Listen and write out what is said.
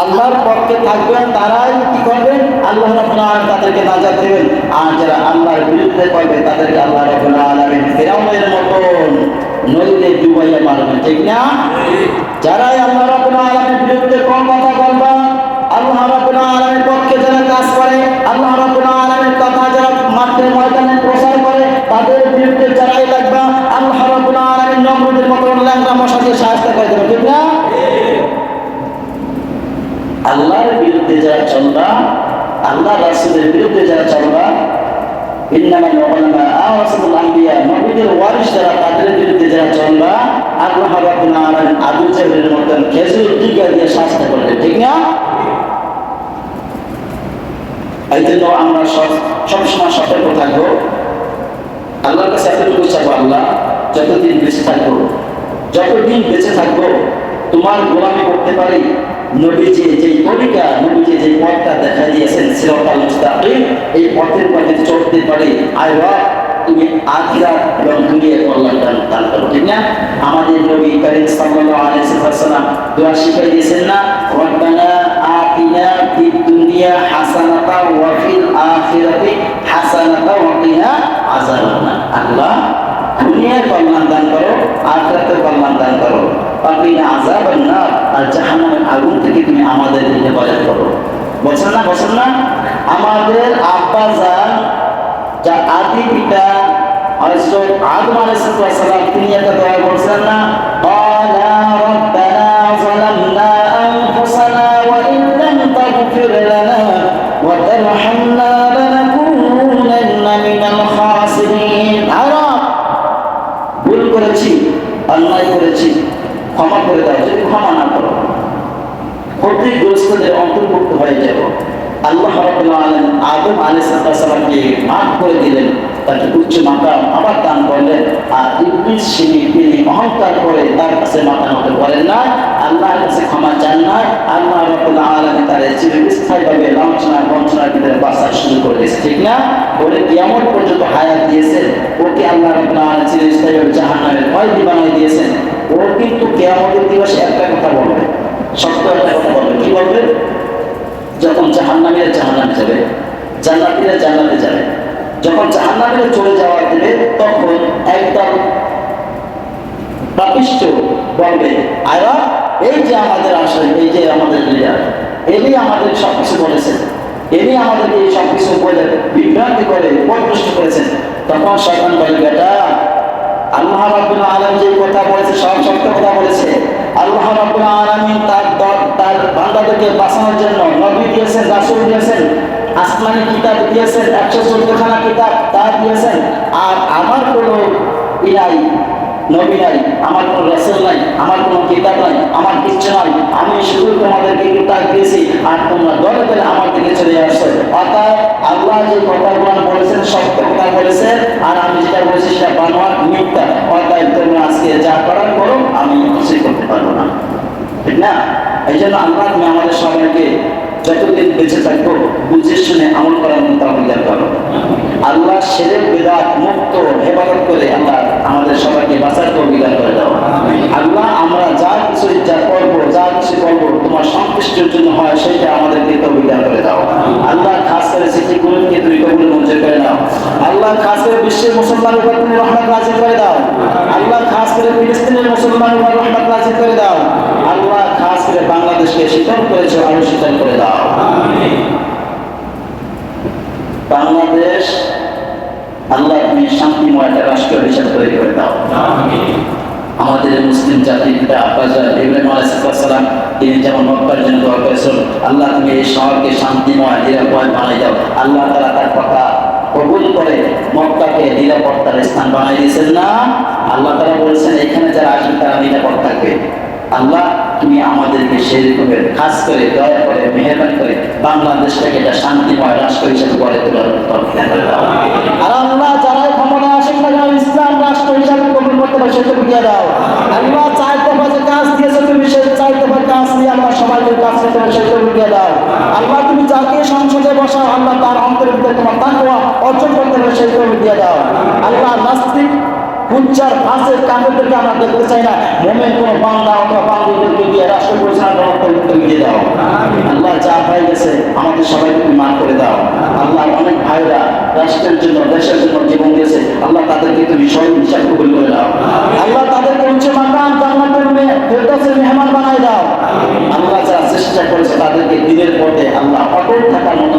আল্লাহর পক্ষে থাকবেন, তারাই কি করবেন? আল্লাহ রাব্বুল আলামিন তাদেরকে নাজাত দেবেন। আর যারা আল্লাহর বিরুদ্ধে করবে তাদেরকে আল্লাহ রাব্বুল আলামিন ফেরাউনের মতন নদীতে ডুবাইয়া মারবেন, ঠিক না? যারাই আল্লাহ রাব্বুল আলামিনের বিরুদ্ধে কোন কথা বলবা, আল্লাহ রাব্বুল আলামিনের পক্ষে যারা কাজ করে, আল্লাহ রাব্বুল আলামিনের কথা যারা মাঠে ময়দানে প্রচার করে তাদের বিরুদ্ধে যারাই লাগবা আল্লাহ রাব্বুল আলামিন নমরুদের মতন ল্যাংড়া মশা দিয়ে সাহায্য করে দেবে ঠিক না আল্লাহর বিরুদ্ধে যারা চলবা আল্লাহ রাসূলের বিরুদ্ধে যারা চলবা বিরুদ্ধে যারা চলবা, আল্লাহ আবু জাহলের মতন খেজুর টিকা দিয়ে শাস্তি করবে ঠিক না? এই জন্য আমরা সবসময় সতর্ক থাকব। আল্লাহর কাছে এতটুকু চাবো যতদিন বেঁচে থাকব, যতদিন বেঁচে থাকব, তোমার গোলামি করতে পারি নবীজি যে তরিকা নবীজি যে পথটা দেখা দিয়েছেন, সিরাতাল মুস্তাকিম, এই পথের পথে চলতে পারি আয় রব তুমি আখিরা এবং দুনিয়া কল্যাণ দান দান করো, ঠিক না? আমাদের নবী করিম সাল্লাল্লাহু আলাইহি ওয়াসাল্লাম দোয়া শিখিয়ে দিয়েছেন না, রব্বানা আতিনা ফিদ দুনিয়া হাসানাতা ওয়া ফিল আখিরাতি হাসানাতা ওয়া কিনা আযাবান্নার আল্লাহ, দুনিয়ার কল্যাণ দান করো, আখিরাতের কল্যাণ দান করো। পাকিনা আযাবান্নার আর জাহান্নামের আগুন থেকে তুমি আমাদের হেফাজত করো। বলছেন না বলছেন না? আমাদের আব্বা জান যা আদি পিতা, হযরত আদম দোয়া বলছেন না? ক্বালা রাব্বানা যালামনা আনফুসানা ওয়া ইন লাম তাগফির লানা করেছি, অন্যায় করেছি। ক্ষমা করে দাও, যদি ক্ষমা না করো ক্ষতিগ্রস্তদের অন্তর্ভুক্ত হয়ে যাব আল্লাহ রাব্বুল আলামিন আদম আলী সাল্লাহামকে মাফ করে দিলেন, তাকে উচ্চ মাকাম আবার দান করলেন, আর ইবলিস তিনি অহংকার করে তার কাছে মাথা হতে করেন না। আল্লাহর ক্ষমা চান না। আল্লাহ রাব্বুল আলামিন তার চিরস্থায়ীভাবে লাঞ্ছনা বঞ্চনার ভিতরে বাসা শুরু করে দিয়েছে, ঠিক না? ওরে কিয়ামত পর্যন্ত হায়াত দিয়েছেন ওকে আল্লাহ রাব্বুল আলামিন চিরস্থায়ীভাবে জাহান্নামের কয়েদি বানিয়ে দিয়েছেন। ও কিন্তু কিয়ামতের দিবসে একটা কথা বলবে। সত্য একটা কথা বলবে। কি বলবে? যখন জাহান্নামীরা জাহান্নামে যাবে জান্নাতীরা জান্নাতে যাবে। যখন জাহান্নামীরা চলে যাওয়া দেবে, তখন একদম পাপিষ্ট বলবে, আয়রা এই যে আমাদের আসলে এই যে আমাদের লিডার এনি আমাদের সব কিছু বলেছেন এনি আমাদেরকে এই সব কিছু বলে বিভ্রান্তি করে, পরিপুষ্ট করেছেন, তখন শয়তান বলে, বেটা, আল্লাহ রাব্বুল আলামিন যে কথা বলেছে, সব সত্য কথা বলেছে। আল্লাহ রাব্বুল আলামিন তার তার বান্দাদেরকে বাঁচানোর জন্য নবী দিয়েছেন, রাসূল দিয়েছেন, আসমানি কিতাব দিয়েছেন, একশো চোদ্দখানা কিতাব তা দিয়েছেন। আর আমার কোনো ই নাই নবী নাই, আমার কোনো রাসূল নাই, আমার কোনো কিতাব নাই, আমার কিচ্ছু নাই। আমি শুধু তোমাদেরকে কিতাব দিয়েছি আর তোমরা দলে দলে আমার দিকে চলে আসছো। অর্থাৎ আল্লাহ যে কথাগুলো বলেছেন সত্য কথা বলেছেন আর আমি যেটা বলেছি সেটা বানোয়ার মিথ্যা। অর্থাৎ তোমরা আজকে যা করার করো, আমি কিছুই করতে পারব না। ঠিক না? এই জন্য আল্লাহ তুমি আমাদের সবাইকে যতদিন বেঁচে থাকব, বুঝে শুনে আমল করার মতো করো আল্লাহ সেরে বেদাত মুক্ত হেফাজত করে আল্লাহ আমাদের সবাইকে বাঁচার অঙ্গীকার করে দাও আল্লাহ আমরা যা কিছু যা করব যা কিছু করব তোমার সন্তুষ্টির জন্য হয় সেটা আমাদেরকে অঙ্গীকার করে দাও। আল্লাহ খাস করে সেটিগুলোকে তুমি কবুল মঞ্জুর করে দাও আল্লাহ খাস করে বিশ্বের মুসলমানের উপর তুমি রহমত নাজিল করে দাও। আল্লাহ খাস করে ফিলিস্তিনের মুসলমানের উপর রহমত নাজিল করে দাও। আল্লাহ খাস করে বাংলাদেশকে শীতল করেছে আরও শীতল করে দাও। বাংলাদেশ আল্লাহ তুমি শান্তিময় একটা রাষ্ট্র হিসাবে তৈরি করে দাও। আমাদের মুসলিম জাতির পিতা আব্বাজা ইব্রাহিম আলাইসালাম তিনি যেমন মক্কার জন্য দোয়া করেছেন, আল্লাহ তুমি এই শহরকে শান্তিময়, নিরাপদ বানাই দাও। আল্লাহ তারা তার কথা কবুল করে মক্কাকে নিরাপত্তার স্থান বানাই দিয়েছেন না? আল্লাহ তারা বলেছেন, এখানে যারা আসবে তারা নিরাপদ থাকবে। আল্লাহ, তুমি আমাদেরকে সেই রকমের খাস করে, দয়া করে, মেহরবানি করে বাংলাদেশটাকে একটা শান্তিময় রাষ্ট্র হিসেবে গড়ে তোলার তৌফিক দান করে দাও। আর আল্লাহ যারা ক্ষমতা আসেন না যেন ইসলাম রাষ্ট্র হিসাবে কবুল করতে পারে সেটা বুঝিয়ে দাও আল্লাহ চার দফা যে কাজ দিয়েছে তুমি সেই চার দফার কাজ নিয়ে আমরা সবাইকে করতে পারি সেটা বুঝিয়ে দাও আল্লাহ তুমি যাকে সংসদে বসাও, আল্লাহ তার অন্তরের ভিতরে তোমার তাকওয়া অর্জন করতে পারে সেটা বুঝিয়ে দাও। আল্লাহ নাস্তিক ফাঁসের আমরা দেখতে চাই না। মোমেন অথবা দিয়ে রাষ্ট্র পরিচালনা দিয়ে দাও। সবাইকে তুমি মাফ করে দাও। আল্লাহ অনেক ভাইরা রাষ্ট্রের জন্য, দেশের জন্য জীবন দিয়েছে। আল্লাহ তাদেরকে তুমি সবাই হিসাব কবুল করে দাও। আল্লাহ তাদের কাছে মেহমান বানায় দাও। আল্লাহ যা চেষ্টা করেছে তাদেরকে দিনের পথে আল্লাহ অটল থাকার মতো